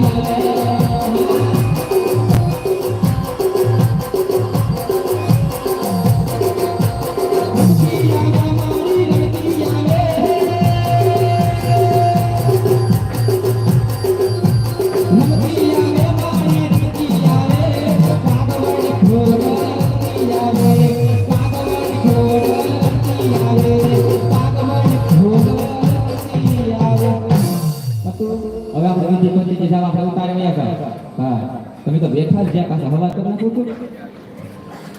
હવે જ જ્યાં પાસે હવા તો નથી છો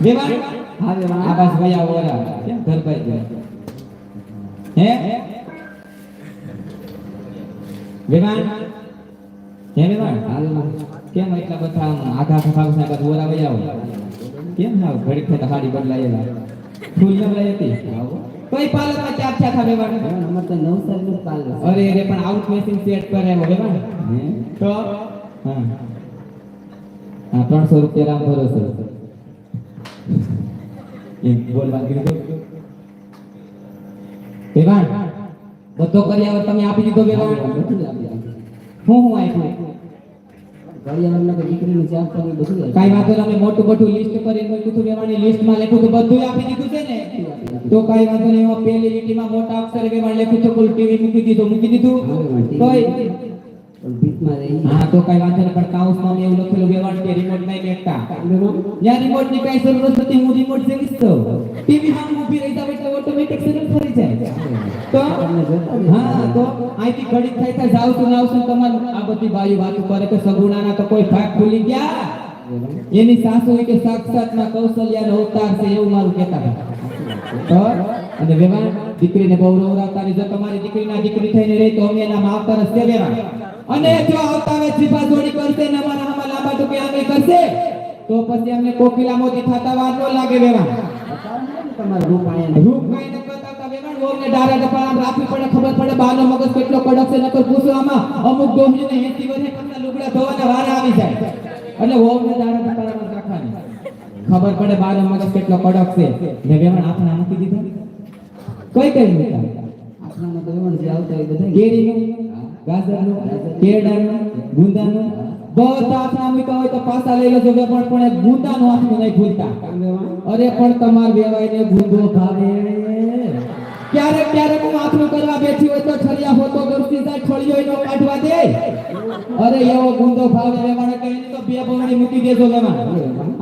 વેવાણ હા વેવાણ. આ બસ વયા ઓરા ક્યાં ઘર પર ગયા હે વેવાણ હે વેવાણ હાલ કેમ એટલા બધા આઘા ભાગ સાહેબ ઓરા આવો કેમ હાવ ઘડી થતા હાડી બદલાયેલા ફૂલ ન લઈ હતી કઈ પાલકમાં ચાર ચાર થા વેવાણ વેવાણ, અમારે તો નવસારીનું જ પાલ છે. અરે રે પણ આઉટ મેસિંગ સેટ પર આવ્યો હે? તો હા હા ત્રણસો રૂપિયા રામ ભરોસે બોલવા કીધું વેવાણ બધો કરી આવે તમે આપી દીધો વેવાણ હું હું આપ્યું બધું કાઈ વાંધો નહીં મોટું મોટું લિસ્ટ કરી મૂક્યું હતું વેવાણની લિસ્ટમાં લખ્યું હતું બધું આપી દીધું છે ને? તો કાઈ વાંધો નહીં એમાં પહેલી લીટીમાં મોટા અક્ષરે વેવાણ લખ્યું તો કુલ ટીવી મૂકી દીધું મૂકી દીધું. હા, તો કઈ વાંધો નહીં, પણ કાઉસમાં એવું લખેલું વ્યવહાર કે રિમોટ નહીં મેકતા યા રિમોટની કઈ જરૂર નથી, હું રિમોટ સેવીશ તો ટીવી માં ઊભી રહી એટલે ઓટોમેટિક સિગ્નલ ફરી જાય. તો, હા, તો અહીંથી ઘડી થાય થાય જાવ તો નાવ છું તમારું. આ બધી બાયું વાતો કરે કે સગુણાના તો કોઈ ભાગ ભૂલી ગયા. એની સાસુ હોય કે સાક્ષાતમાં કૌશલ્યાનો અવતાર છે, એવું મારું કહેતા હતા. તો, અને વેવાણ દીકરીને બહુ રોવરાવતા નહીં. જો તમારી દીકરીના દીકરી થઈને રહી તો અમે એના છે વેવાણ અને જો આવતા જીભા જોડી કરશે ને અમારા આમાં લાંબા ટૂંકે આમે કરશે તો પછી અમને કોકિલા મોતી થતા વાર ન લાગે વેવા તમારું રૂપ આયા રૂપ કાંઈ ન બતાવતા વેવાણ વહુને ડારે ડફા આમ રાખવી પડે ખબર પડે બાનો મગજ કેટલો કડક છે નકર પૂછો આમાં અમુક ને 80 વર્ષે કરતા લુગડા ધોવાના વાર આવી જાય. એટલે ઓમને ડારે આમ રાખવાની. ખબર પડે બાનો મગજ કેટલો કડક છે. ને વેવા આપણા મૂકી દીધો. કઈ કઈ મૂક્યા? આપણામાં તો વેવાણ જે આવતા હોય બધા કેરીનું. ગાજરનું, કેળાનું, ગુંદાનું. બધા આપણા હોય તો પાસા લઈ લેજો પણ એક ગુંદાનું હાથમાં નહીં ભૂલતા. અરે, પણ તમાર વેવાઈને ગુંદો ભાવે. ક્યારેક ક્યારેક હું આથરું કરવા બેઠી હોય તો છરિયા હોતો ગરતી જાય છળિયો એનો કાઢવા દે. અરે, એવો ગુંદો ભાવે વેવાણે કે એની તો બે બમણી મૂકી દેજો વેવાણ.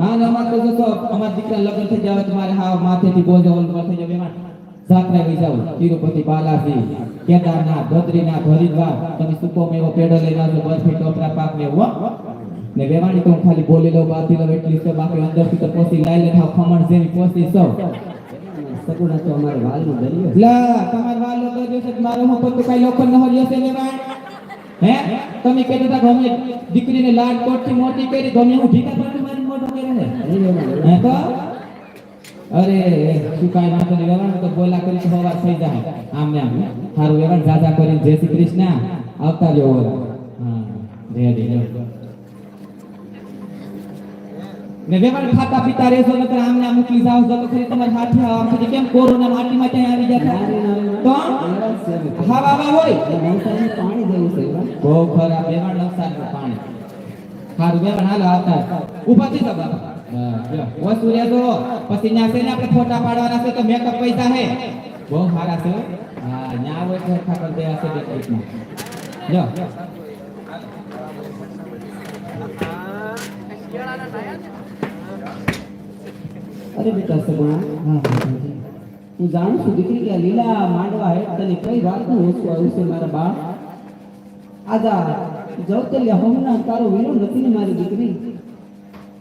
હા અમાર તો જોશો અમાર દીકરા લગ્ન થઈ જાવ તમારે હા માથેથી બોજો ઓલ થઈ જાય વેવાણ. જાત્રા ગઈ જાવ તિરુપતિ, બાલાજી. કેદારનાથ બદ્રીનાથ હરિદ્વાર તમે સુકો મેવો પેડો લઈને આવજો બરફી ટોપરા પાક ને હો. ને વેવાણી તો ખાલી બોલી લો બાતી લો એટલી છે બાકી અંદરથી તો પોસી લાઈ લે થાવ ખમણ જેની પોસી સૌ સગુણા તો અમારે વાલનો દરિયો લા તમાર વાલો તો જોશે કે મારો હું તો કઈ લોકો ન હરિયો છે વેવાણ. હે? તમે કે હતા ગમે દીકરીને લાડ કોટથી મોટી કરી ગમે હું ભીખા પાડી મારી મોટો કરે છે. હે તો? અરે શું કાંઈ વાંધો નહીં વેવાણ તો બોલા કરી તો થઈ જાય. આમ ને આમ સારું વેવાણ જાજા કરીને જય શ્રી કૃષ્ણ. આવતા રહ્યો ઓલા હા રેડી રેડી ને વેવાણ ખાતા પીતા રહેશો નકર આમ ને આમ મોકલી જાવ તો ખરી તમારી હાથે કેમ કોરોના ક્યાંય આવી જતા તો. હા બાબા હોય. પાણી જેવું છે બહુ ખરાબ. વેવાણ નવસારીનું પાણી. સારું વેવાણ હાલો આવતા ઊભા થઈ બાબા હા, સૂર્ય તો. પછી ન્યા છે ને આપણે ફોટા પાડવાના છે તો મેકઅપ પૈસા હે. બહુ સારા છે હા. ન્યા હોય તો ખબર દે હશે બે ટ્રીટમાં જો અરે બેટા સગુણા હું જાણું છું દીકરી કે લીલા માંડવા હે તને કઈ વાતનું ઓછું આવ્યું છે મારા બાપ? આજા જવતલ્યા હમણાં તારો વીરો નથી ને મારી દીકરી?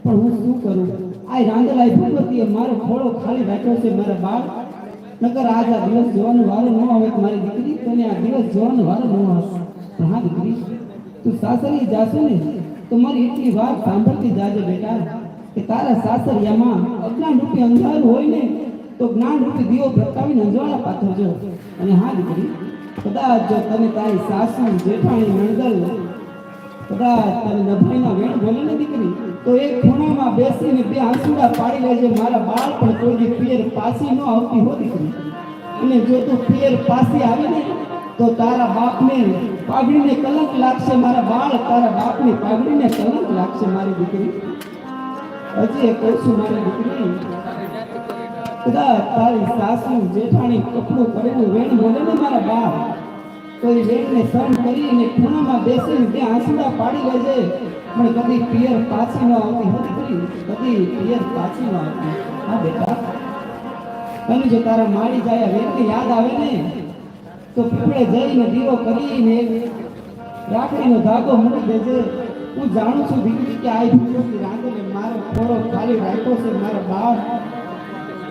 પણ હું શું કરું? આ રાંદલાય ભગવતીએ મારો ખોળો ખાલી રાખ્યો છે મારા બાળ. નકર આજ આ દિવસ જોવાનો વારો ન આવે મારી દીકરી, તને આ દિવસ જોવાનો વારો ન પણ હા દીકરી, તું સાસરી જાશો ને, તો મારી એટલી વાત સાંભળતી જાજે બેટા, કે તારા સાસરિયામાં અજ્ઞાન રૂપી અંધારું હોય ને, તો જ્ઞાન રૂપી દીવો પ્રગટાવીને અંજવાળા પાથરજો અને હા દીકરી, કદાચ જો તને તારી સાસુ જેઠાણી નણદલ, કદાચ તને નભાઈના વેણ બોલે ને દીકરી તો એક ખૂણામાં બેસીને બે આંસુડા પાડી લેજે, મારા બાળ પણ કોઈ પિયર પાસી ન આવતી હોતી અને જો તું પિયર પાછી આવી ને તો તારા બાપને પાઘડીને કલંક લાગશે, મારા બાળ તારા બાપની પાઘડીને કલંક લાગશે, મારી દીકરી. હજી એ કહું છું, મારી દીકરી કદાચ તારી સાસુ જેઠાણી કપડું કરેલું વેણ બોલે ને મારા બાપ તો એ વેણને સહન કરીને ખૂણામાં બેસીને ત્યાં આંસુડા પાડી લેજે પણ કદી પિયર પાછી ન આવતી હતી કદી પિયર પાછી ન આવતી. હા બેટા? તને જો તારા માડી જાય વેણની યાદ આવે ને? તો પીપળે જઈને દીવો કરીને રાખડીનો ધાગો મૂકી દેજે હું જાણું છું દીકરી કે આ દીકરી રાંધે ને મારો ખોરો ખાલી રાખ્યો છે, મારા બાપ.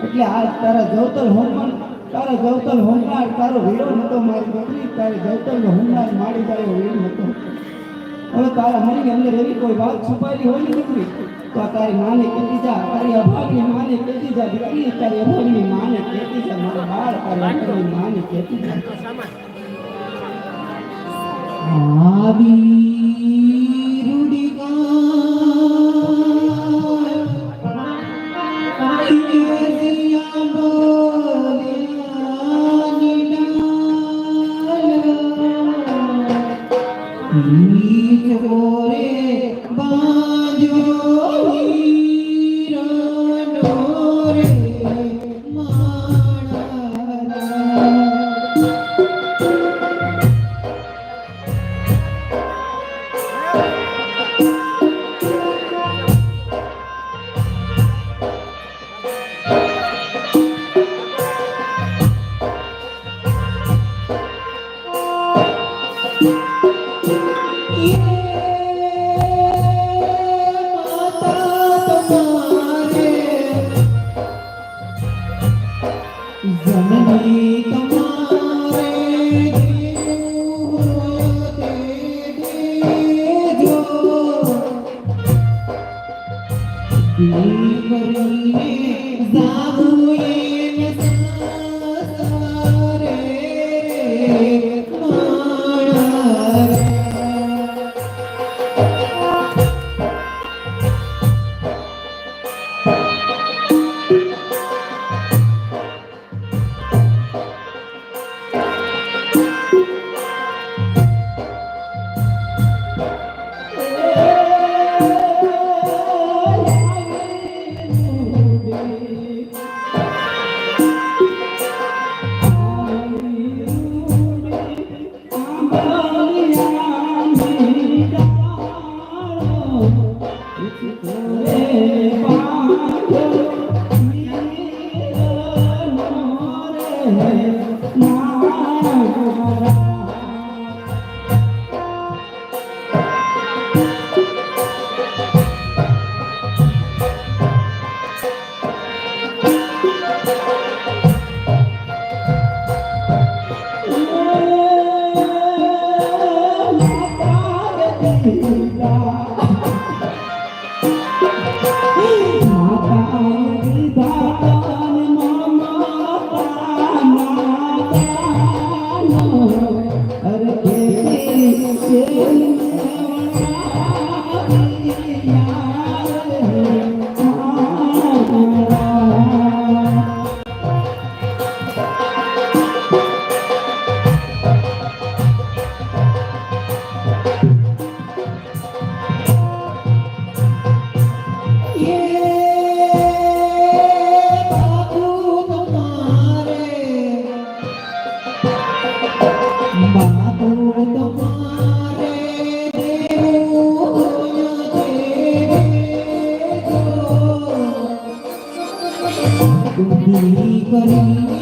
એટલે આ તારા જવતર હોમમાં તારા જવતર હોમમાં તારો વીરો હતો, મારી દીકરી, તારે જવતર નો હોમમાં માડી જાય વીરો હતો. હવે તારા મારી અંદર એવી કોઈ વાત છુપાયેલી હોય ને તો આ તારી માને કહેતી જા તારી અભાગની માને કહેતી જા, દીકરી તારી અભાગની માને કહેતી જા, મારા બાળ, તારી અભાગની માને કહેતી જા. આવી Senhor. Yeah. દીકરીને